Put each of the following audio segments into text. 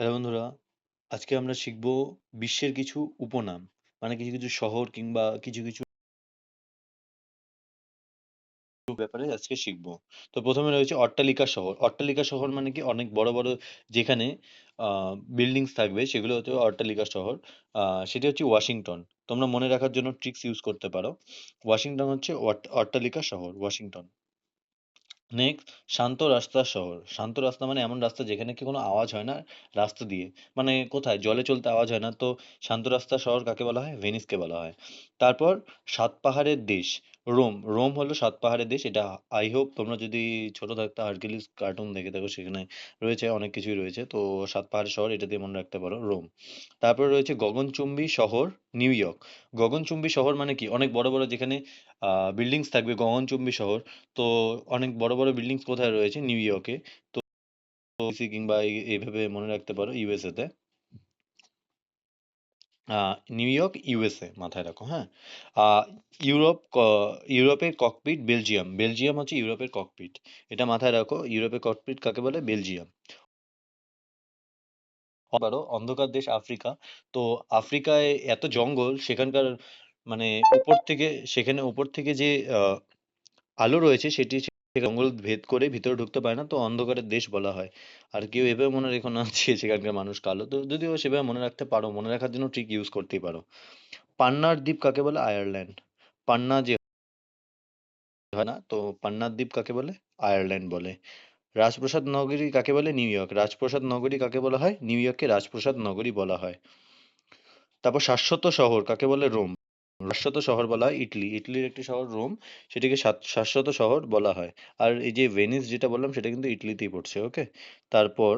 Hello বন্ধুরা, আজকে আমরা শিখব বিশ্বের কিছু উপনাম। মানে কিছু, কিছু শহর কিংবা কিছু, কিছু ব্যাপারে আজকে শিখব। তো ১ম এ রয়েছে অট্টালিকা শহর। অট্টালিকা শহর মানে কি অনেক বড়, বড় যেখানে বিল্ডিংস থাকবে সেগুলো হচ্ছে অট্টালিকা শহর। সেটি হচ্ছে ওয়াশিংটন। তোমরা মনে রাখার জন্য ট্রিকস ইউজ করতে পারো। ওয়াশিংটন হচ্ছে অট অট্টালিকা শহর, ওয়াশিংটন। নেক্সট শান্ত রাস্তা শহর। শান্ত রাস্তা মানে এমন রাস্তা যেখানে কি কোনো আওয়াজ হয় না রাস্তা দিয়ে। মানে কোথায়? জলে চলতে আওয়াজ হয় না। তো শান্ত রাস্তা শহর কাকে বলা হয়? ভেনিসকে বলা হয়। তারপর সাত পাহাড়ের দেশ রোম। রোম হলো সাত পাহাড়ের দেশ। এটা আই হোপ তোমরা যদি ছোট থাকতে হারকিউলিস কার্টুন দেখে থাকো সেখানে রয়েছে অনেক কিছুই রয়েছে। তো সাত পাহাড়ের শহর এটা দিয়ে মনে রাখতে পারো রোম। তারপরে রয়েছে গগনচুম্বী শহর নিউ ইয়র্ক। গগনচুম্বী শহর মানে কি? অনেক বড়, বড় যেখানে বিল্ডিংস থাকবে গগনচুম্বী শহর। তো অনেক বড়, বড় বিল্ডিংস কোথায় রয়েছে? নিউ ইয়র্কে। তো কিংবা এই এইভাবে মনে রাখতে পারো ইউএসএ তে। আ নিউ ইয়র্ক ইউএসএ মাথায় রাখো, হ্যাঁ? ইউরোপ ইউরোপের ককপিট বেলজিয়াম। বেলজিয়াম হচ্ছে ইউরোপের ককপিট। এটা মাথায় রাখো ইউরোপের ককপিট কাকে বলে? বেলজিয়াম। পারো অন্ধকার দেশ আফ্রিকা। তো আফ্রিকায় এত জঙ্গল সেখানকার মানে উপর থেকে সেখানে উপর থেকে যে আলো রয়েছে সেটি জঙ্গল ভেদ করে ভিতরে ঢুকতে পারে না। তো অন্ধকারের দেশ বলা হয়। আর কেউ এভাবে মনে রেখো না যে সেখানকার মানুষ কালো। তো যদিও সেভাবে মনে রাখতে পারো, মনে রাখার জন্য ট্রিক ইউজ করতেই পারো। পান্নার দ্বীপ কাকে বলে? আয়ারল্যান্ড। পান্না যে হয় না? তো পান্নার দ্বীপ কাকে বলে? আয়ারল্যান্ড বলে। রাজপ্রাসাদ নগরী কাকে বলে? New York. রাজপ্রসাদ নগরী কাকে বলা হয়? নিউ ইয়র্ককে রাজপ্রসাদ নগরী বলা হয়। তারপর শাশ্বত শহর কাকে বলে? রোম। শাশ্বত শহর বলা হয় ইটলি। ইটলির একটি শহর রোম। সেটিকে শাশ্বত শহর বলা হয়। আর এই যে ভেনিস যেটা বললাম সেটা কিন্তু ইটলিতেই পড়ছে, ওকে? তারপর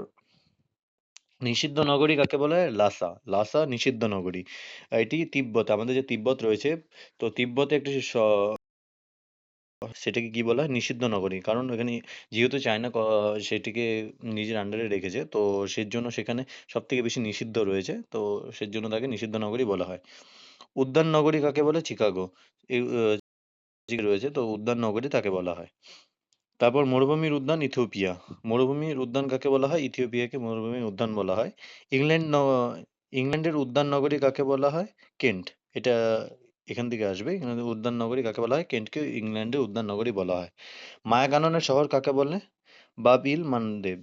নিষিদ্ধ নগরী কাকে বলা হয়? লাসা। লাসা নিষিদ্ধ নগরী। এটি তিব্বত। আমাদের যে তিব্বত রয়েছে, তো তিব্বতে একটি সেটাকে কি বলা হয়? নিষিদ্ধ নগরী। কারণ এখানে যেহেতু চায়না সেটিকে নিজের আন্ডারে রেখেছে, তো সেজন্য সেখানে সবথেকে বেশি নিষিদ্ধ রয়েছে। তো সেজন্য তাকে নিষিদ্ধ নগরী বলা হয়। উদ্যান নগরী কাকে বলে? চিকাগো। রয়েছে, তো উদ্যান নগরী তাকে বলা হয়। তারপর মরুভূমির উদ্যান ইথিওপিয়া। মরুভূমির উদ্যান কাকে বলা হয়? ইথিওপিয়াকে মরুভূমির উদ্যান বলা হয়। ইংল্যান্ড ইংল্যান্ডের উদ্যান নগরী কাকে বলা হয়? কেন্ট। এটা এখান থেকে আসবে। এখানে উদ্যান নগরী কাকে বলা হয়? কেন্টকে ইংল্যান্ডের উদ্যান নগরী বলা হয়। মায়াকাননের শহর কাকে বলে? বাব-ইল মানদেব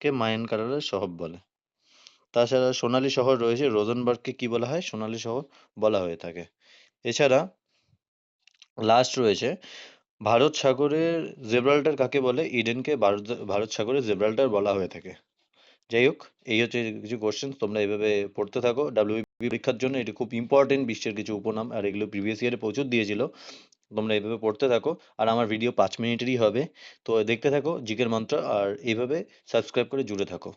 কে মায়ানকাননের শহর বলে। তাছাড়া সোনালী শহর রয়েছে রোজেনবার্গকে কি বলা হয়? সোনালী শহর বলা হয়ে থাকে। এছাড়া লাস্ট রয়েছে ভারত সাগরের জেব্রাল্টার কাকে বলে? ইডেনকে ভারত ভারত সাগরের জেব্রাল্টার বলা হয়ে থাকে। যাই হোক, এই হচ্ছে কিছু কোয়েশ্চেনস তোমরা এভাবে পড়তে থাকো। ডাব্লিউবিপি পরীক্ষার জন্য এটি খুব ইম্পোর্টেন্ট বিশ্বের কিছু উপনাম। আর এগুলো প্রিভিয়াস ইয়ারে প্রচুর দিয়েছিল। তোমরা এভাবে পড়তে থাকো। আর আমার ভিডিও পাঁচ মিনিটেরই হবে। তো দেখতে থাকো জিকের মন্ত্র আর এইভাবে সাবস্ক্রাইব করে জুড়ে থাকো।